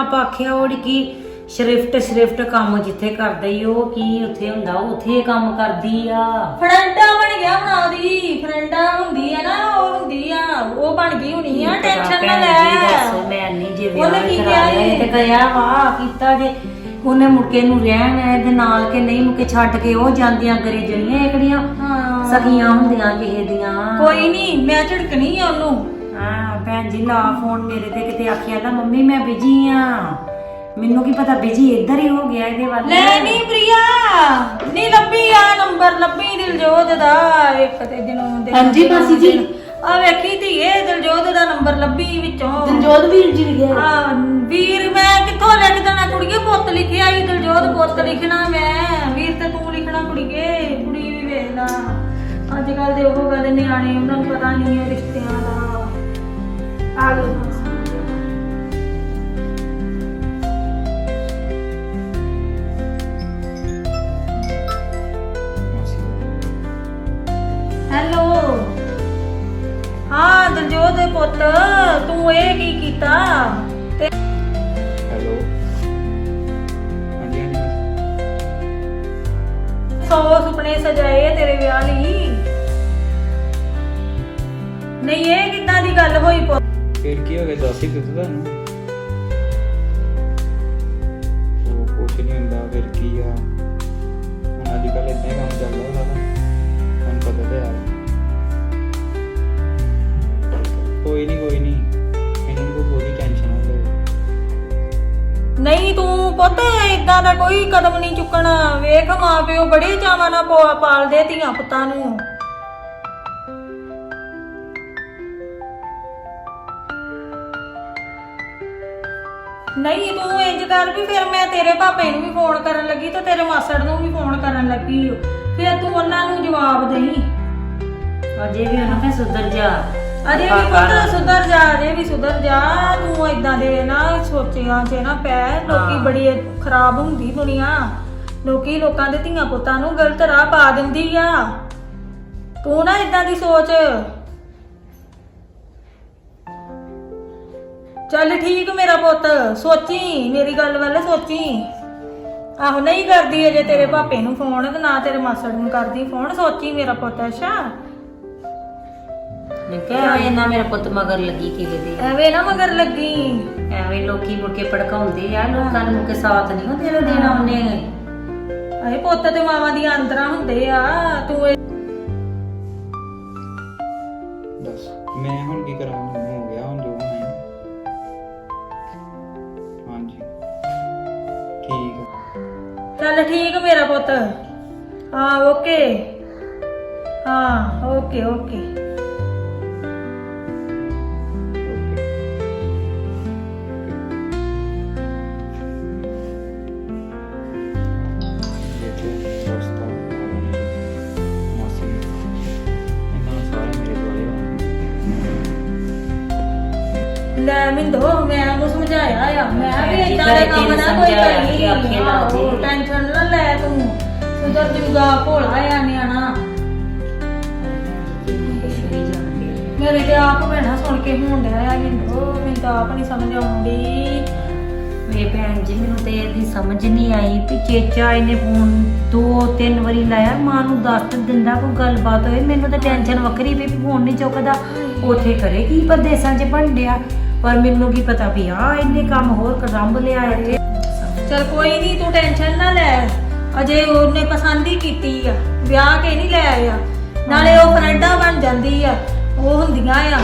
ਆਪਾਂ ਆਖਿਆ ਉਹ ਕੀ ਸ਼੍ਰਿਫਟ ਸ਼੍ਰਿਫਟ ਕੰਮ ਜਿੱਥੇ ਕਰਦਾ ਈ ਉਹ ਕੀ ਉੱਥੇ ਹੁੰਦਾ? ਉਹ ਉੱਥੇ ਕੰਮ ਕਰਦੀ ਆ। ਫਰੈਂਡਾ ਬਣ ਗਿਆ ਹੁਣ ਉਹਦੀ ਫਰੈਂਡਾ ਹੁੰਦੀ ਆ ਨਾ ਉਹ ਹੁੰਦੀ ਆ ਉਹ ਬਣ ਗਈ ਹੋਣੀ ਆ ਟੈਨਸ਼ਨ ਨਾ ਭੈਣ ਜੀ ਦੱਸ, ਲੈ ਮੈਂ ਨਹੀਂ ਜੇ ਉਹਨੇ ਵਿਆਹ ਕੀ ਕਰਾ ਕਿਹਾ ਏ? ਤੇ ਕਹਿਆ ਵਾ ਕੀਤਾ ਜੇ। ਉਹਨੇ ਮੁਰਕੇ ਨੂੰ ਰਹਿਣ ਇਹਦੇ ਨਾਲ ਕਿ ਨਹੀਂ ਮੁਕੇ ਛੱਡ ਕੇ ਉਹ ਜਾਂਦੀਆਂ ਕਰੇ ਜਣੀਆਂ ਇਕੜੀਆਂ ਹਾਂ। ਸਕੀਆਂ ਹੁੰਦੀਆਂ ਕਿਸੇ ਦੀਆਂ। ਕੋਈ ਨਹੀਂ ਮੈਂ ਝਿੜਕਣੀ ਆ ਉਹਨੂੰ। ਹਾਂ ਭੈਣ ਜੀ ਲਾ ਫੋਨ ਮੇਰੇ ਤੇ ਕਿਤੇ ਆਖਿਆ ਤਾਂ ਮੰਮੀ ਮੈਂ ਬਿਜ਼ੀ ਆ। ਮੈਨੂੰ ਕੀ ਪਤਾ ਬਿਜ਼ੀ ਇੱਧਰ ਹੀ ਹੋ ਗਿਆ ਇਹਦੇ ਵੱਲ। ਲੈ ਨਹੀਂ ਪ੍ਰਿਆ ਨਹੀਂ ਲੱਭੀ ਆ ਨੰਬਰ ਲੱਭੀ ਦਿਲਜੋਤ ਦਾ ਇੱਕ ਤੇ ਦਿਨੋਂ ਦੇ ਹਾਂਜੀ ਮਾਸੀ ਜੀ। ਆ ਵੇਖੀ ਧੀਏ ਦਿਲਜੋਤ ਦਾ ਨੰਬਰ ਲੱਭੀ ਵਿੱਚੋਂ। ਦਿਲਜੋਤ ਵੀਰ ਜੀ ਲਿਖਿਆ ਆ ਵੀਰ ਮੈਂ ਕਿੱਥੋਂ ਲਿਖ ਦੇਣਾ ਕੁੜੀਏ? ਪੁੱਤ ਲਿਖਿਆ ਈ ਦਿਲਜੋਤ ਪੁੱਤ ਲਿਖਣਾ ਮੈਂ। ਵੀਰ ਤੇ ਤੂੰ ਲਿਖਣਾ ਕੁੜੀਏ ਕੁੜੀ ਵੀ ਵੇਖ ਲਾ। ਅੱਜ ਕੱਲ ਦੇ ਉਹ ਗੱਲ ਨਿਆਣੇ ਉਹਨਾਂ ਨੂੰ ਪਤਾ ਨਹੀਂ ਹੈ ਰਿਸ਼ਤਿਆਂ ਦਾ। ਆ ਲੋ ਹੈਲੋ ਹਾਂ ਦਿਲਜੋਤ ਦੇ ਪੁੱਤ ਤੂੰ ਇਹ ਕੀ ਕੀਤਾ? ਤੇ ਹੈਲੋ ਹਾਂਜੀ ਹਾਂਜੀ। ਸੌ ਸੁਪਨੇ ਸਜਾਏ ਆ ਤੇਰੇ ਵਿਆਹ ਲਈ। ਨਹੀਂ ਇਹ ਕਿੱਦਾਂ ਦੀ ਗੱਲ ਹੋਈ ਪੁੱਤ? ਫਿਰ ਕੀ ਹੋ ਗਿਆ? ਦੱਸ ਹੀ ਦਿੱਤਾ ਤੁਹਾਨੂੰ। ਉਹ ਕੁਛ ਨਹੀਂ ਹੁੰਦਾ, ਫਿਰ ਕੀ ਆ? ਹੁਣ ਅੱਜ ਕੱਲ ਇਦਾਂ ਹੀ ਕੰਮ ਚੱਲਦਾ ਸਾਰਾ। ਤੁਹਾਨੂੰ ਪਤਾ ਤੇ ਆ ਕੋਈ ਨਹੀਂ ਕੋਈ ਨਹੀਂ। ਇਹਨਾਂ ਨੂੰ ਕੋਈ ਟੈਨਸ਼ਨ ਨਾ ਲਓ। ਨਹੀਂ, ਤੂੰ ਪੁੱਤ ਇਦਾਂ ਦਾ ਕੋਈ ਕਦਮ ਨਹੀਂ ਚੁੱਕਣਾ। ਵੇਖ ਮਾਂ ਪਿਓ ਬੜੇ ਚਾਵਾਂ ਨਾਲ ਪਾਲਦੇ ਧੀਆਂ ਪੁੱਤਾਂ ਨੂੰ। ਨਹੀਂ ਤੂੰ ਇੰਜ ਕਰ ਵੀ ਫਿਰ ਮੈਂ ਤੇਰੇ ਪਾਪੇ ਨੂੰ ਵੀ ਫੋਨ ਕਰਨ ਲੱਗੀ ਤੇ ਤੇਰੇ ਮਾਸੜ ਨੂੰ ਵੀ ਫੋਨ ਕਰਨ ਲੱਗੀ ਓ। ਫਿਰ ਤੂੰ ਉਹਨਾਂ ਨੂੰ ਜਵਾਬ ਦੇਈਂ। ਅਜੇ ਵੀ ਉਹਨਾਂ ਤੇ ਸੁਧਰ ਜਾ। ਅਰੇ ਵੀ ਪੁੱਤ ਸੁਧਰ ਜਾ ਅਰੇ ਵੀ ਸੁਧਰ ਜਾ। ਤੂੰ ਇਦਾਂ ਦੇ ਨਾ ਸੋਚਿਆ ਚ ਨਾ ਪੈ। ਲੋਕੀ ਹਾਂ। ਬੜੀ ਖਰਾਬ ਹੁੰਦੀ ਦੁਨੀਆ। ਲੋਕੀ ਲੋਕਾਂ ਦੇ ਧੀਆਂ ਪੁੱਤਾਂ ਨੂੰ ਗਲਤ ਰਾਹ ਪਾ ਦਿੰਦੀ ਆ। ਤੂੰ ਨਾ ਇਦਾਂ ਦੀ ਸੋਚ। ਚੱਲ ਠੀਕ ਮੇਰਾ ਪੁੱਤ ਸੋਚੀ ਮੇਰੀ ਗੱਲ ਵੱਲ ਸੋਚੀ। ਆਹੋ ਨਹੀਂ ਕਰਦੀ ਅਜੇ ਤੇਰੇ ਪਾਪੇ ਨੂੰ ਫੋਨ ਤੇ ਨਾ ਤੇਰੇ ਮਾਸੜ ਨੂੰ ਕਰਦੀ ਫੋਨ ਸੋਚੀ ਮੇਰਾ ਪੁੱਤ ਅੱਛਾ? ਮੈਂ ਕਿਹਾ ਇਹਨਾਂ ਮੇਰਾ ਪੁੱਤ ਮਗਰ ਲੱਗੀ ਕਿਵੇਂ ਦੇ। ਐਵੇਂ ਨਾ ਮਗਰ ਲੱਗੀ। ਐਵੇਂ ਲੋਕੀ ਮੁੜ ਕੇ ਭੜਕਾਉਂਦੇ ਆ ਲੋਕਾਂ ਨੂੰ ਕੇ ਸਾਥ ਨਹੀਂ ਹੁੰਦੇ ਦੇਣਾ ਉਹਨੇ। ਅਰੇ ਪੁੱਤ ਤੇ ਮਾਵਾਂ ਦੀਆਂ ਅੰਦਰਾਂ ਹੁੰਦੇ ਆ ਤੂੰ ਇਹ- ਚੱਲ ਠੀਕ ਮੇਰਾ ਪੁੱਤ। ਹਾਂ ਓਕੇ ਹਾਂ ਓਕੇ ਓਕੇ ਲੈ ਮਿੰਦੋ, ਮੈਂ ਉਹਨੂੰ ਸਮਝਾਇਆ ਆ। ਮੈਂ ਵੀ ਇਦਾਂ ਦਾ ਕੰਮ ਨਾ ਕੋਈ ਕਰੀ। ਕਿ ਟੈਨਸ਼ਨ ਸੁਧਰ ਜੂਗਾ ਭੋਲਾ ਆ ਨਿਆਣਾ। ਮੇਰੇ ਤੇ ਆਪ ਭੈਣਾ ਸੁਣ ਕੇ ਹੋਣ ਡਿਆ ਆ ਮਿੰਦੋ ਮੈਨੂੰ ਤਾਂ ਆਪ ਨਹੀਂ ਸਮਝ ਆਉਂਦੀ। ਮੇਰੇ ਭੈਣ ਜੀ ਮੈਨੂੰ ਤੇ ਇਹਦੀ ਸਮਝ ਨਹੀਂ ਆਈ ਵੀ ਚੇਚਾ ਇਹਨੇ ਫੋਨ ਦੋ ਤਿੰਨ ਵਾਰੀ ਲਾਇਆ ਮਾਂ ਨੂੰ ਦੱਸ ਦਿੰਦਾ ਕੋਈ ਗੱਲਬਾਤ ਹੋਏ ਮੈਨੂੰ ਤਾਂ ਟੈਨਸ਼ਨ ਵੱਖਰੀ ਵੀ ਫੋਨ ਨਹੀਂ ਚੁੱਕਦਾ। ਉਥੇ ਕਰੇ ਕੀ ਪਰਦੇਸਾਂ 'ਚ ਭੰਡਿਆ ਪਰ ਮੈਨੂੰ ਕੀ ਪਤਾ ਵੀ ਆ ਇਹਨੇ ਕੰਮ ਹੋਰ ਕਰੰਬ ਲਿਆ ਇੱਥੇ। ਚਲ ਕੋਈ ਨਹੀਂ ਤੂੰ ਟੈਨਸ਼ਨ ਨਾ ਲੈ। ਅਜੇ ਉਹਨੇ ਪਸੰਦ ਹੀ ਕੀਤੀ ਆ ਵਿਆਹ ਕੇ ਨਹੀਂ ਲੈ ਆਇਆ। ਨਾਲੇ ਉਹ ਫਰੈਂਡਾਂ ਬਣ ਜਾਂਦੀ ਆ ਉਹ ਹੁੰਦੀਆਂ ਆ।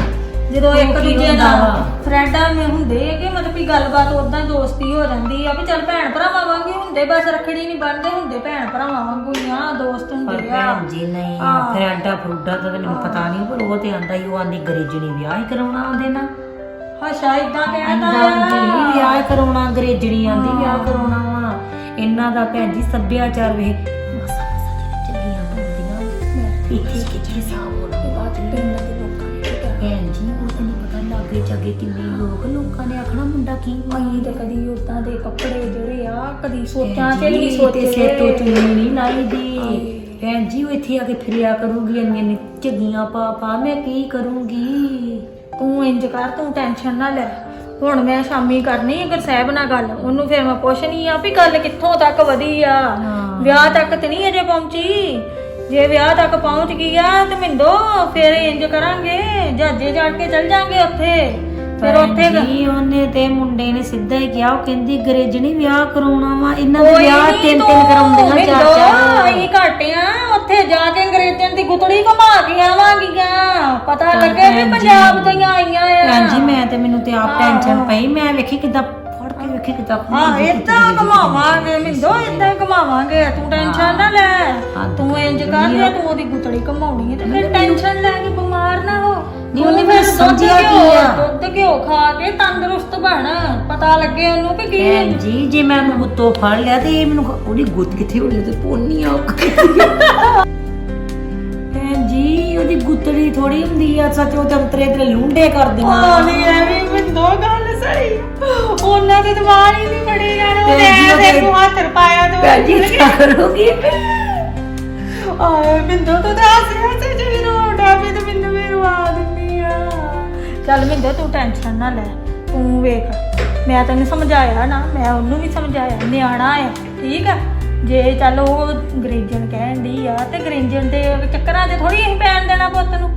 ਜਦੋਂ ਉਹ ਇੱਕ ਕੀ ਦੂਜੇ ਹੁੰਦਾ ਨਾਲ ਵਾ? ਫਰੈਂਡਾਂ ਮੇ ਹੁੰਦੇ ਆ ਕਿ ਮਤਲਬ ਵੀ ਗੱਲਬਾਤ ਉਦਾਂ ਦੋਸਤੀ ਹੋ ਜਾਂਦੀ ਆ ਵੀ ਚਲ ਭੈਣ ਭਰਾਵਾਂ ਵਾਂਗੇ ਹੁੰਦੇ ਬਸ ਰੱਖੜੀ ਨਹੀਂ ਬਣਦੇ ਹੁੰਦੇ ਭੈਣ ਭਰਾਵਾਂ ਵਾਂਗੂ ਹੀ ਆ ਦੋਸਤ ਪਰ ਹੁੰਦੇ ਆ। ਭੈਣ ਜੀ ਨਹੀਂ ਹਾਂ। ਫਰੈਂਡਾ ਫਰੂਡਾ ਤਾਂ ਮੈਨੂੰ ਪਤਾ ਨਹੀਂ ਪਰ ਉਹ ਤੇ ਆਂਦਾ ਹੀ ਉਹ ਆਂਦੀ ਗਰੇਜਣੀ ਵਿਆਹ ਹੀ ਕਰਾਉਣਾ ਉਹਦੇ ਨਾਲ। ਹਸ਼ਾ ਇਦਾਂ ਕਹਿੰਦਾ ਆਂਦਾ ਨਹੀਂ ਵਿਆਹ ਕਰਾਉਣਾ ਅੰਗਰੇਜ਼ਣੀ ਆਂਦੀ ਵਿਆਹ ਕਰਾਉਣਾ। ਇਹਨਾਂ ਦਾ ਭੈਣ ਜੀ ਸੱਭਿਆਚਾਰ ਵੇ ਇੱਥੇ ਭੈਣ ਜੀ ਉਹ ਤਾਂ ਨਹੀਂ ਪਤਾ ਲੱਗੇ ਜਾਗੇ ਕਿੰਨੇ ਲੋਕ ਲੋਕਾਂ ਨੇ ਆਖਣਾ ਮੁੰਡਾ ਕੀ ਅਸੀਂ ਤੇ ਕਦੀ ਉਦਾਂ ਦੇ ਕੱਪੜੇ ਜਿਹੜੇ ਆ ਕਦੀ ਸੋਚਾਂ ਵੀ ਨਹੀਂ ਸੋਚੇ ਤੇ ਸਿਰ ਤੋਂ ਚੁੰਨੀ ਨਹੀਂ ਲਾਈ ਦੀ। ਭੈਣ ਜੀ ਉਹ ਇੱਥੇ ਆ ਕੇ ਫਿਰਿਆ ਕਰੂਗੀ ਇੰਨੀਆਂ ਇੰਨੀਆਂ ਝੱਗੀਆਂ ਪਾ ਪਾ ਮੈਂ ਕੀ ਕਰੂੰਗੀ? ਤੂੰ ਇੰਜ ਕਰ ਤੂੰ ਟੈਨਸ਼ਨ ਨਾ ਲੈ। ਹੁਣ ਮੈਂ ਸ਼ਾਮੀ ਕਰਨੀ ਅਗਰ ਸਾਹਿਬ ਨਾਲ ਗੱਲ ਉਹਨੂੰ ਫਿਰ ਮੈਂ ਪੁੱਛਣੀ ਆ ਵੀ ਗੱਲ ਕਿੱਥੋਂ ਤੱਕ ਵਧੀ ਆ। ਵਿਆਹ ਤੱਕ ਤੇ ਨਹੀਂ ਅਜੇ ਪਹੁੰਚੀ ਜੇ ਵਿਆਹ ਤੱਕ ਪਹੁੰਚ ਗਈ ਆ ਤੇ ਮਿੰਦੋ ਫਿਰ ਇੰਜ ਕਰਾਂਗੇ ਜਹਾਜ਼ੇ ਚੜ ਕੇ ਚੱਲ ਜਾਾਂਗੇ ਉੱਥੇ ਫਿਰ ਉੱਥੇ ਜੀ ਉਹਨੇ ਤੇ ਮੁੰਡੇ ਨੇ ਸਿੱਧਾ ਹੀ ਕਿਹਾ ਉਹ ਕਹਿੰਦੀ ਗਰੇਜਣੀ ਵਿਆਹ ਕਰਾਉਣਾ ਵਾ ਇਹਨਾਂ ਦੇ ਵਿਆਹ ਨੀ ਤਿੰਨ ਤਿੰਨ ਕਰਾਉਂਦੀਆਂ ਚਾਰ ਮਿੰਦੋ, ਚਾਰ ਅਸੀਂ ਘੱਟ ਆ ਉੱਥੇ ਜਾ ਕੇ ਅੰਗਰੇਜ਼ਾਂ ਦੀ ਗੁੱਤੜੀ ਘੁਮਾ ਕੇ ਆਵਾਂਗੀਆਂ ਪਤਾ ਲੱਗੇ ਵੀ ਜੀ। ਪੰਜਾਬ ਤੋਂ ਹੀ ਆਈਆਂ ਆ ਭੈਣ ਜੀ ਮੈਂ ਤੇ ਮੈਨੂੰ ਤੇ ਆਪ ਟੈਨਸ਼ਨ ਪਈ। ਮੈਂ ਵੇਖੀ ਕਿਦਾਂ ਫੜ ਕੇ ਵੇਖੀ ਕਿਦਾਂ ਹਾਂ ਏਦਾਂ ਘਮਾਵਾਂਗੇ ਮਿੰਦੋ ਏਦਾਂ ਘਮਾਵਾਂਗੇ। ਤੂੰ ਟੈਨਸ਼ਨ ਨਾ ਲੈ। ਤੂੰ ਇੰਜ ਕਰ ਲੈ ਤੂੰ ਉਹਦੀ ਗੁੱਤੜੀ ਘਮਾਉਣੀ ਹੈ ਤੇ ਫਿਰ ਟੈਨਸ਼ਨ ਲੈ ਕੇ ਬਿਮਾਰ ਨਾ ਹੋ। ਨਹੀਂ, ਉਹਨੇ ਫਿਰ ਮੈਨੂੰ ਦੁੱਧ ਕੀ ਘਿਓ- ਆ? ਦੁੱਧ ਘਿਓ ਖਾ ਕੇ ਤੰਦਰੁਸਤ ਬਣ। ਪਤਾ ਲੱਗੇ ਉਹਨੂੰ ਕਿ ਕੀ ਜੀ ਜੇ ਮੈਂ ਉਹਨੂੰ ਗੁੱਤੋਂ ਫੜ ਲਿਆ ਤੇ ਇਹ ਮੈਨੂੰ ਉਹਦੀ ਗੁੱਤ ਕਿੱਥੇ ਹੋਣੀ ਤੇ ਪੋਨੀ ਆ ਜੀ ਉਹਦੀ ਗੁੱਤੜੀ ਥੋੜੀ ਹੁੰਦੀ ਆ ਸੱਚ ਉਹ ਤੰਤਰੇ ਤੇ ਲੁੰਡੇ ਕਰ ਦੇਣਾ ਨਹੀਂ ਐਵੇਂ ਮਿੰਦੋ ਗੱਲ ਸਹੀ। ਉਹਨਾਂ ਦੇ ਦਿਮਾਗ ਹੀ ਨਹੀਂ ਬੜੇ ਜਾਣ ਭੈਣ ਜੀ, ਦੇਖੋ ਹੱਥ ਪਾਇਆ ਤੇ ਭੈਣ ਜੀ ਕਰੋਗੀ? ਆਏ ਮਿੰਦੋ ਤੂੰ ਤਾਂ ਹੱਸੇ ਹੱਸੇ ਚ ਵੀ ਤੇ ਮੈਨੂੰ ਵੀ ਰਵਾ ਦਿੰਦੀ ਆ। ਚੱਲ ਮਿੰਦੋ ਤੂੰ ਟੈਨਸ਼ਨ ਨਾ ਲੈ ਤੂੰ ਵੇਖ। ਮੈਂ ਤੈਨੂੰ ਸਮਝਾਇਆ ਨਾ ਮੈਂ ਉਹਨੂੰ ਵੀ ਸਮਝਾਇਆ ਨਿਆਣਾ ਆ ਠੀਕ ਆ? ਜੇ ਚੱਲ ਉਹ ਅੰਗਰੇਜ਼ਣ ਕਹਿਣ ਦੀ ਆ ਤੇ ਅੰਗਰੇਜ਼ਣ ਦੇ ਚੱਕਰਾਂ 'ਚ ਥੋੜੀ ਅਸੀਂ ਪੈਣ ਦੇਣਾ ਪੁੱਤ ਨੂੰ।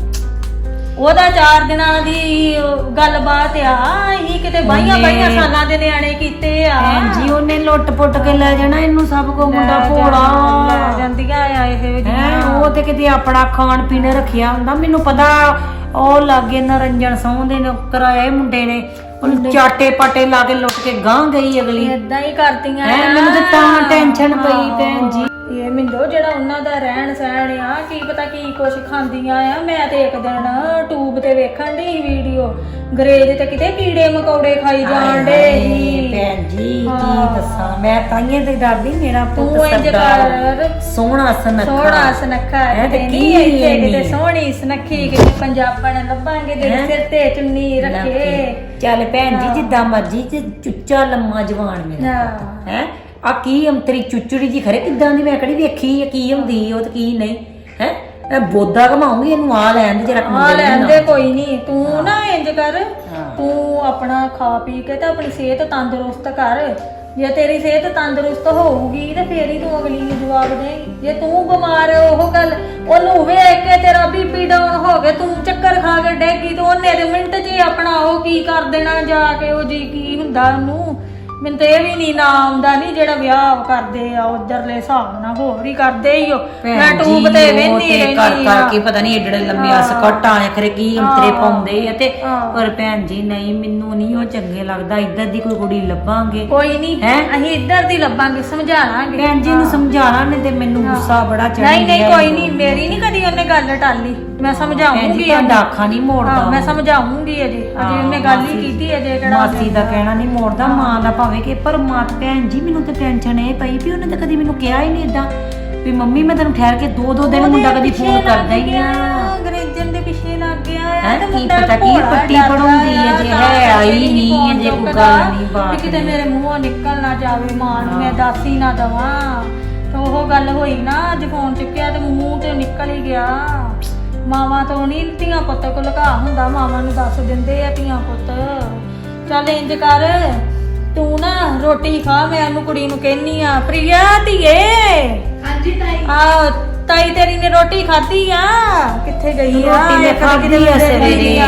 ਉਹਦਾ ਚਾਰ ਦਿਨਾਂ ਦੀ ਗੱਲਬਾਤ ਆ ਅਸੀਂ ਕਿਤੇ ਬਾਈਆਂ ਬਾਈਆਂ ਸਾਲਾਂ ਦੇ ਨਿਆਣੇ ਕੀਤੇ ਆ। ਜੀ ਉਹਨੇ ਲੁੱਟ ਪੁੱਟ ਕੇ ਲੈ ਜਾਣਾ ਇਹਨੂੰ ਸਭ ਕੋ ਮੁੰਡਾ ਲੈ ਭੋਲਾ। ਜਾਂਦੀਆਂ ਆ ਇਹ ਹੈਂ, ਜਿਹੀਆਂ ਉਹ ਤੇ ਕਿਤੇ ਆਪਣਾ ਖਾਣ ਪੀਣ ਰੱਖਿਆ ਹੁੰਦਾ। ਮੈਨੂੰ ਪਤਾ ਉਹ ਲਾਗੇ ਨਰੰਜਨ ਸੌਂਦੇ ਨੇ ਇਹ ਮੁੰਡੇ ਨੇ। ਉਹਨੂੰ ਚਾਟੇ ਪਾਟੇ ਲਾ ਕੇ ਲੁੱਟ ਕੇ ਗਾਂ ਗਈ ਅਗਲੀ ਇਦਾਂ ਹੀ ਕਰਦੀਆਂ ਹੈਂ, ਆ। ਮੈਨੂੰ ਤਾਂ ਤਾਂ ਟੈਨਸ਼ਨ ਪਈ ਭੈਣ ਜੀ। ਇਹ ਮਿੰਦੋ ਜਿਹੜਾ ਉਹਨਾਂ ਦਾ ਰਹਿਣ ਸਹਿਣ ਆ ਕੀ ਪਤਾ ਕੀ ਕੁਛ ਖਾਂਦੀਆਂ ਆ ਮੈਂ ਤੇ ਇੱਕ ਦਿਨ ਟੂਬ ਤੇ ਵੇਖਣ ਦੀ ਵੀਡੀਓ ਗਰੇਜ ਤੇ ਕਿਤੇ ਕੀੜੇ ਮਕੌੜੇ ਖਾਈ ਜਾਣ ਡੇ ਸੀ ਭੈਣ ਜੀ ਕੀ ਹਾਂ। ਦੱਸਾਂ ਮੈਂ ਤਾਈਏ ਤੇ ਡਰਦੀ ਮੇਰਾ ਪੁੱਤ ਤੂੰ ਇੰਜ ਸਰਦਾਰ ਸੋਹਣਾ ਸੁਨੱਖਾ ਸੋਹਣਾ ਸੁਨੱਖਾ ਹੈਂ, ਤੇ ਕੀ ਇੱਥੇ ਕਿਤੇ ਨਹੀਂ। ਸੋਹਣੀ ਸੁਨੱਖੀ ਕਿਤੇ ਪੰਜਾਬਣ ਲੱਭਾਂਗੇ ਜਿਹੜੇ ਹੈਂ? ਸਿਰ ਤੇ ਚੁੰਨੀ ਰੱਖੇ ਚੱਲ ਭੈਣ ਹਾਂ। ਜੀ ਜਿੱਦਾਂ ਮਰਜ਼ੀ ਤੇ ਚੁੱਚਾ ਲੰਮਾ ਜਵਾਨ ਮੇਰਾ ਹਾਂ। ਹੈ ਆ ਕੀ ਅੰਤਰੀ ਚੁੱਚੜੀ ਜੀ ਖਰੇ ਕਿੱਦਾਂ ਦੀ ਮੈਂ ਕਿਹੜੀ ਵੇਖੀ ਆ ਕੀ ਹੁੰਦੀ ਉਹ ਤੇ ਕੀ ਨਹੀਂ ਹੈ? ਮੈਂ ਬੋਦਾ ਘਮਾਉਂਗੀ ਇਹਨੂੰ ਆ ਲੈਣ ਦੇ ਜਰਾ ਆ ਲੈਂਦੇ ਕੋਈ ਨਹੀਂ ਤੂੰ ਨਾ ਇੰਜ ਕਰ। ਤੂੰ ਆਪਣਾ ਖਾ ਪੀ ਕੇ ਤੇ ਆਪਣੀ ਸਿਹਤ ਤੰਦਰੁਸਤ ਕਰ। ਜੇ ਤੇਰੀ ਸਿਹਤ ਤੰਦਰੁਸਤ ਹੋਊਗੀ ਤੇ ਫੇਰ ਹੀ ਤੂੰ ਅਗਲੀ ਨੂੰ ਜਵਾਬ ਦੇਂਗੀ ਜੇ ਤੂੰ ਬਿਮਾਰ ਹੈ ਉਹ ਗੱਲ ਉਹਨੂੰ ਵੇਖ ਕੇ ਤੇਰਾ ਬੀਪੀ ਡਾਊਨ ਹੋ ਗਿਆ ਤੂੰ ਚੱਕਰ ਖਾ ਕੇ ਡੇਗੀ ਤੇ ਉਹਨੇ ਦੇ ਮਿੰਟ 'ਚ ਹੀ ਆਪਣਾ ਉਹ ਕੀ ਕਰ ਦੇਣਾ ਜਾ ਕੇ ਉਹ ਜੀ ਕੀ ਹੁੰਦਾ ਉਹਨੂੰ। ਮੈਨੂੰ ਤਾਂ ਇਹ ਵੀ ਨਹੀਂ ਨਾ ਆਉਂਦਾ ਨਹੀਂ ਜਿਹੜਾ ਵਿਆਹ ਕਰਦੇ ਆ ਉਧਰਲੇ ਹਿਸਾਬ ਨਾਲ ਹੋਰ ਹੀ ਕਰਦੇ ਹੀ ਉਹ। ਮੈਂ ਟੂਬ ਤੇ ਵੇਂਦੀ ਕਰ ਰਹਿੰਦੀ ਆ। ਕਰਕੇ ਪਤਾ ਨਹੀਂ ਏਡੇ ਲੰਮੇ ਸਕਟਾਂ ਆ ਖਰੇ ਕੀ ਅੰਤਰੇ ਪਾਉਂਦੇ ਆ ਤੇ। ਪਰ ਭੈਣ ਜੀ ਨਹੀਂ ਮੈਨੂੰ ਨਹੀਂ ਉਹ ਚੰਗੇ ਲੱਗਦਾ ਇੱਧਰ ਦੀ ਕੋਈ ਕੁੜੀ ਲੱਭਾਂਗੇ। ਕੋਈ ਨਹੀਂ? ਅਸੀਂ ਇੱਧਰ ਦੀ ਲੱਭਾਂਗੇ ਸਮਝਾ ਲਾਂਗੇ ਭੈਣ ਜੀ ਨੂੰ ਸਮਝਾਣਾ ਨੇ ਤੇ ਮੈਨੂੰ ਗੁੱਸਾ ਬੜਾ ਚੜ੍ਹ ਨਹੀਂ ਨਹੀਂ ਕੋਈ ਨਹੀਂ ਮੇਰੀ ਨਹੀਂ ਕਦੀ ਉਹਨੇ ਗੱਲ ਟਾਲੀ। ਮੈਂ ਸਮਝਾਉਂਗੀ ਤੁਹਾਡਾ ਅੱਖਾਂ ਨਹੀਂ ਮੋੜਦਾ। ਮੈਂ। ਸਮਝਾਉਂਗੀ ਅਜੇ। ਅਜੇ ਉਹਨੇ ਗੱਲ ਹੀ ਕੀਤੀ ਅਜੇ ਕਿਹੜਾ ਮਾਸੀ ਦਾ ਕਹਿਣਾ ਨਹੀਂ ਮੋੜਦਾ ਮਾਂ ਦਾ ਭਾਵੇਂ ਪਰ ਮਾਂ ਭੈਣ ਜੀ ਮੈਨੂੰ ਤੇ ਟੈਨਸ਼ਨ ਇਹ ਪਈ ਵੀ ਉਹਨੇ ਤਾਂ ਕਦੀ ਮੈਨੂੰ ਕਿਹਾ ਹੀ ਨਹੀਂ ਇਦਾਂ ਵੀ ਮੰਮੀ ਮੈਂ ਤੈਨੂੰ ਠਹਿਰ ਕੇ ਦੋ ਦੋ ਦਿਨ ਮੁੰਡਾ ਕਦੀ ਫੋਨ ਕਰਦਾ ਹੀ ਨਹੀਂ। ਆ ਅੰਗਰੇਜ਼ਨ ਦੇ ਪਿੱਛੇ ਲੱਗ ਗਿਆ ਆ ਹੈਂ, ਤੇ ਕੀ ਪਤਾ ਕੀ ਪੱਟੀ ਪੜਾਉਂਦੀ ਹੈ, ਜੇ ਹੈ ਆਈ ਨਹੀਂ ਜੇ ਕੋਈ ਗੱਲ ਨਹੀਂ, ਬਾਤ ਕਿਤੇ। ਮੇਰੇ ਮੂੰਹੋਂ ਨਿਕਲ ਨਾ ਜਾਵੇ ਮਾਂ ਨੂੰ ਮੈਂ। ਦੱਸ ਹੀ ਨਾ ਦਵਾਂ। ਤਾਂ ਉਹ ਗੱਲ ਹੋਈ ਨਾ ਅੱਜ ਫੋਨ ਚੁੱਕਿਆ ਤੇ ਮੂੰਹ ਤੇ ਨਿਕਲ ਹੀ ਗਿਆ। ਮਾਵਾਂ ਤੋਂ ਨਹੀਂ ਧੀਆਂ ਪੁੱਤ ਕੋ ਲਗਾ ਹੁੰਦਾ ਮਾਵਾਂ ਨੂੰ ਦੱਸ ਦਿੰਦੇ ਆ ਧੀਆਂ ਪੁੱਤ। ਚੱਲ ਇੰਜ ਕਰ ਤੂੰ ਨਾ ਰੋਟੀ ਖਾ ਮੈਂ ਉਹਨੂੰ ਕੁੜੀ ਨੂੰ ਕਹਿਨੀ ਆ ਪ੍ਰਿਆ ਧੀਏ! ਹਾਂਜੀ ਤਾਈ। ਆ ਤਾਈ ਤੇਰੀ ਨੇ ਰੋਟੀ ਖਾਧੀ ਆ? ਕਿੱਥੇ ਗਈ ਆ? ਰੋਟੀ ਮੈਂ ਖਾਧੀ ਆ ਸਵੇਰੇ।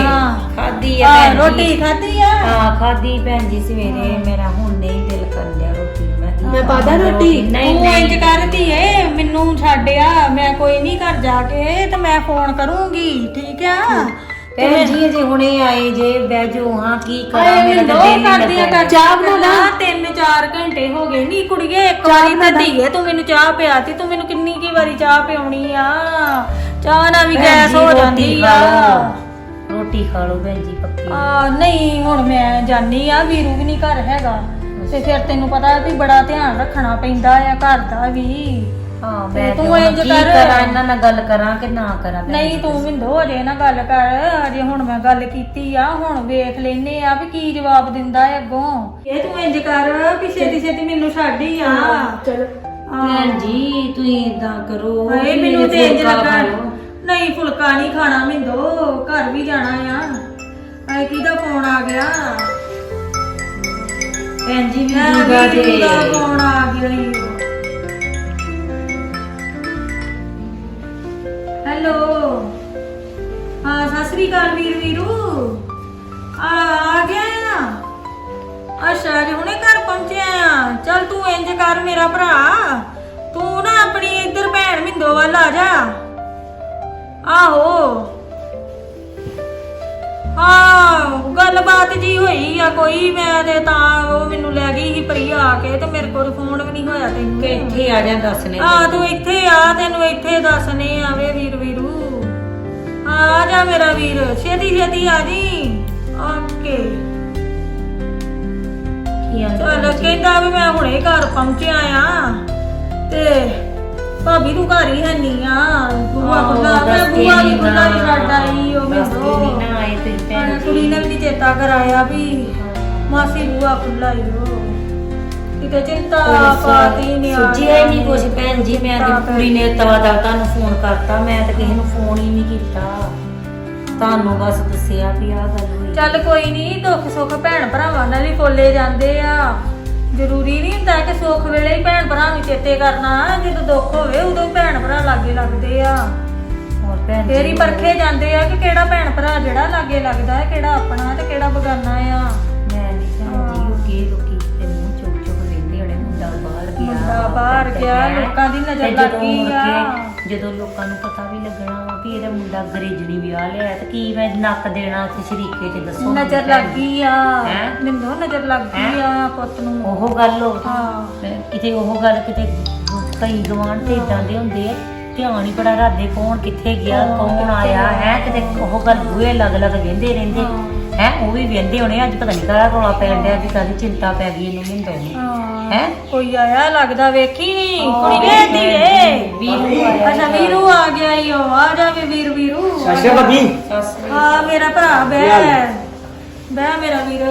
ਖਾਧੀ ਆ ਭੈਣ ਜੀ। ਰੋਟੀ ਖਾਧੀ ਆ? ਹਾਂ ਖਾਧੀ ਭੈਣ ਜੀ ਸਵੇਰੇ। ਮੇਰਾ ਹੁਣ ਨਹੀਂ ਦਿਲ ਕਰ ਲਿਆ ਰੋਟੀ ਮੈਂ ਮੈਂ ਪਾ ਦਾਂ ਖਾਵਾਂ ਰੋਟੀ? ਨਹੀਂ ਤੂੰ ਇੰਜ ਕਰਦੀ ਏ ਮੈਨੂੰ ਛੱਡਿਆ ਮੈਂ ਕੋਈ ਨਹੀਂ ਘਰ ਜਾ ਕੇ ਤੇ ਮੈਂ ਫੋਨ ਕਰੂੰਗੀ ਠੀਕ ਆ? ਭੈਣ ਜੀ ਅਜੇ ਹੁਣੇ ਆਏ ਜੇ ਬਹਿ ਜਾਓ ਹਾਂ ਕੀ ਕਰਾਂ ਮੇਰਾ ਤਾਂ ਦਿਲ ਨਹੀਂ ਚਾਹ ਬਣਾ ਤਿੰਨ ਚਾਰ ਘੰਟੇ ਹੋ ਗਏ। ਨਹੀਂ ਕੁੜੀਏ ਇੱਕ ਵਾਰੀ ਤਾਂ ਧੀਏ ਤੂੰ ਮੈਨੂੰ ਚਾਹ ਪਿਆਤੀ ਤੂੰ ਮੈਨੂੰ ਕਿੰਨੀ ਕੀ ਵਾਰੀ ਚਾਹ ਪਿਉਣੀ ਆ। ਚਾਹ ਨਾਲ ਵੀ ਗੈਸ ਜੀ, ਹੋ ਜਾਂਦੀ ਆ। ਰੋਟੀ ਖਾ ਲਓ ਭੈਣ ਜੀ ਪੱਕੀ। ਆ ਨਹੀਂ ਹੁਣ ਮੈਂ ਜਾਨੀ ਆ ਵੀਰੂ ਵੀ ਨਹੀਂ ਘਰ ਹੈਗਾ। ਤੇ ਫਿਰ ਤੈਨੂੰ ਪਤਾ ਵੀ ਬੜਾ ਧਿਆਨ ਰੱਖਣਾ ਪੈਂਦਾ ਆ ਘਰ ਦਾ ਵੀ। ਹਾਂ ਮੈਂ ਤੂੰ ਕਰ। ਕਰਾਂ ਇਹਨਾਂ ਨਾਲ ਗੱਲ ਕਰਾਂ ਕਿ ਨਾ ਕਰਾਂ ਭੈਣ ਨਹੀਂ ਜੀ? ਤੂੰ ਮਿੰਦੋ ਅਜੇ ਨਾ ਗੱਲ ਕਰ ਅਜੇ ਹੁਣ ਮੈਂ ਗੱਲ ਕੀਤੀ ਆ ਹੁਣ ਵੇਖ ਲੈਨੇ ਆ ਵੀ ਕੀ ਜਵਾਬ ਦਿੰਦਾ ਹੈ ਅੱਗੋਂ। ਇਹ ਤੂੰ ਇੰਜ ਕਰ ਵੀ ਛੇਤੀ ਛੇਤੀ ਮੈਨੂੰ ਛੱਡ ਹੀ ਆ। ਚਲੋ। ਭੈਣ ਜੀ ਤੁਸੀਂ ਇਦਾਂ ਕਰੋ ਹਾਏ ਵੀ ਮੈਨੂੰ ਤੇ ਇੰਜ ਲੱਗਾ। ਨਹੀਂ ਫੁਲਕਾ ਨਹੀਂ ਖਾਣਾ ਮਿੰਦੋ ਘਰ ਵੀ ਜਾਣਾ ਆ। ਆਏ ਕਿਹਦਾ ਫੋਨ ਆ ਗਿਆ? ਭੈਣ ਜੀ ਮੈਨੂੰ ਦੇ ਫੋਨ ਆ ਗਿਆ ਸ੍ਰੀ ਅਕਾਲ ਵੀਰ ਵੀਰੂ। ਆ ਆ ਗਿਆ ਆ ਅੱਛਾ ਜੀ ਹੁਣੇ ਘਰ ਪਹੁੰਚਿਆ ਆ। ਚੱਲ ਤੂੰ ਇੰਜ ਕਰ ਮੇਰਾ ਭਰਾ। ਤੂੰ ਨਾ ਆਪਣੀ ਇੱਧਰ ਭੈਣ ਮਿੰਦੋ ਵੱਲ ਆ ਜਾ। ਆਹੋ। ਹਾਂ ਗੱਲਬਾਤ ਜੀ ਹੋਈ ਆ ਕੋਈ। ਮੈਂ ਤੇ ਤਾਂ ਉਹ ਮੈਨੂੰ ਲੈ ਗਈ ਸੀ ਪ੍ਰਿਆ ਆ ਕੇ ਤੇ ਮੇਰੇ ਕੋਲ ਫੋਨ ਵੀ ਨਹੀਂ ਹੋਇਆ ਤੈਨੂੰ। ਇੱਥੇ ਆ ਜਾ ਦੱਸਨੇ ਆ ਤੂੰ ਇੱਥੇ ਆ ਤੈਨੂੰ ਇੱਥੇ ਦੱਸਨੇ ਆਵੇ ਵੀਰ ਵੀਰੂ। ਆ ਆ ਜਾ ਮੇਰਾ ਵੀਰ ਛੇਤੀ ਛੇਤੀ ਆ ਜੀ। ਓਕੇ। ਕੀ ਆਂਦਾ ਚਲ ਕਹਿੰਦਾ ਵੀ ਮੈਂ ਹੁਣੇ ਘਰ ਪਹੁੰਚਿਆ ਆ। ਤੇ ਭਾਬੀ ਤੂੰ ਘਰ ਹੀ ਹੈ ਨਹੀਂ ਆ। ਬੂਆ ਖੁੱਲਾ ਮੈਂ ਬੂਆ ਵੀ ਨੀ ਖੁੱਲਾ ਹੀ ਨਾ। ਛੱਡ ਆਈ ਉਹ ਕੇ ਮੈਨੂੰ ਨੀ ਆਏ ਜੀ। ਕੁੜੀ ਨੇ ਵੀ ਨੀ ਚੇਤਾ ਕਰਾਇਆ ਵੀ ਮਾਸੀ ਬੂਆ ਖੁੱਲਾ ਹੀ ਉਹ ਕਿਤੇ ਚਿੰਤਾ ਪਾਤੀ ਨਹੀਂ ਸੁਝਿਆ ਹੀ ਨਹੀਂ ਕੁਛ ਭੈਣ ਜੀ ਮੈਂ ਤੇ ਕੁੜੀ ਨੇ ਤਵਾ ਦਾ ਤੁਹਾਨੂੰ ਫੋਨ ਕਰਤਾ ਮੈਂ ਤਾਂ ਕਿਸੇ ਨੂੰ ਫੋਨ ਹੀ ਨਹੀਂ ਕੀਤਾ। ਤੁਹਾਨੂੰ ਬਸ ਦੱਸਿਆ ਵੀ ਆ ਗੱਲ ਹੋਈ। ਚੱਲ ਕੋਈ ਨਹੀਂ ਦੁੱਖ ਸੁੱਖ ਭੈਣ ਭਰਾਵਾਂ ਨਾਲ ਹੀ ਫੋਲੇ ਜਾਂਦੇ ਆ। ਜ਼ਰੂਰੀ ਨਹੀਂ ਹੁੰਦਾ ਕਿ ਸੁੱਖ ਵੇਲੇ ਹੀ ਭੈਣ ਭਰਾ ਨੂੰ ਚੇਤੇ ਕਰਨਾ ਜਦੋਂ ਦੁੱਖ ਹੋਵੇ ਉਦੋਂ ਹੀ ਭੈਣ ਭਰਾ ਲਾਗੇ ਲੱਗਦੇ ਆ। ਹੋਰ ਭੈਣ ਫੇਰ ਹੀ ਪਰਖੇ ਜਾਂਦੇ ਆ ਕਿ ਕਿਹੜਾ ਭੈਣ ਭਰਾ ਜਿਹੜਾ ਲਾਗੇ ਲੱਗਦਾ ਹੈ ਕਿਹੜਾ ਆਪਣਾ ਤੇ ਕਿਹੜਾ ਬਗਾਨਾ ਆ। ਬਾਹਰ ਗਿਆ ਬਾਹਰ। ਲੋਕਾਂ ਦੀ ਨਜ਼ਰ ਲੱਗ ਗਈ ਆ। ਜਦੋਂ ਲੋਕਾਂ ਨੂੰ ਪਤਾ ਵੀ ਲੱਗਣਾ ਵਾ ਵੀ ਇਹਦਾ ਮੁੰਡਾ ਗਰੇਜਣੀ ਵਿਆਹ ਲਿਆ ਤੇ ਕੀ ਮੈਂ ਨੱਕ ਦੇਣਾ ਤੇ ਸ਼ਰੀਕੇ ਚ ਦੱਸੋ ਨਜ਼ਰ ਲੱਗ ਗਈ ਆ? ਮੈਨੂੰ ਨਜ਼ਰ ਲੱਗ ਗਈ ਆ ਪੁੱਤ ਨੂੰ। ਉਹ ਗੱਲ ਹੋ। ਹਾਂ ਕਿਤੇ ਉਹ ਗੱਲ ਕਿਤੇ ਕਈ ਗਵਾਂਢ ਤੇ ਇਦਾਂ ਦੇ ਹੁੰਦੇ ਆ ਧਿਆਨ ਹੀ ਬੜਾ ਰੱਖਦੇ ਕੌਣ ਕਿੱਥੇ ਗਿਆ ਕੌਣ ਆਇਆ ਹੈ? ਕਿਤੇ ਉਹ ਗੱਲ ਬੂਹੇ ਲੱਗ ਲੱਗ ਵੇਂਦੇ ਰਹਿੰਦੇ। ਹੈ ਉਹ ਵੀ ਵੇਂਦੇ ਹੋਣੇ ਅੱਜ ਪਤਾ ਨਹੀਂ ਕਾਹਦਾ ਰੌਲਾ ਪੈਣ ਡਿਆ ਵੀ ਕਾਹਦੀ ਚਿੰਤਾ ਪੈ ਗਈ ਇਹਨੂੰ ਮਿੰਦੋ ਨੂੰ ਹਾਂ ਹੈ? ਕੋਈ ਆਇਆ ਲੱਗਦਾ ਵੇਖੀ? ਕੁੜੀ ਵੇਖਦੀ ਏ। ਵੀਰੂ ਆਇਆ ਅੱਛਾ ਵੀਰੂ ਆ ਗਿਆ ਈ ਉਹ ਆ ਜਾਵੇ ਵੀਰ ਵੀਰੂ। ਸਸ਼ਾ ਬੱਬੀ ਆ ਮੇਰਾ ਭਰਾ ਬਹਿ। ਬਹਿ ਮੇਰਾ ਵੀਰ।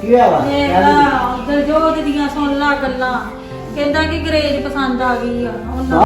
ਕੀ ਹੋਇਆ ਵਾ ਦੇਖ ਦੀਆਂ ਸੁਣ ਲਾ ਗੱਲਾਂ। ਕਹਿੰਦਾ ਕਿ ਗਰੇਜ ਪਸੰਦ ਆ ਗਈ ਆ ਉਹਨਾਂ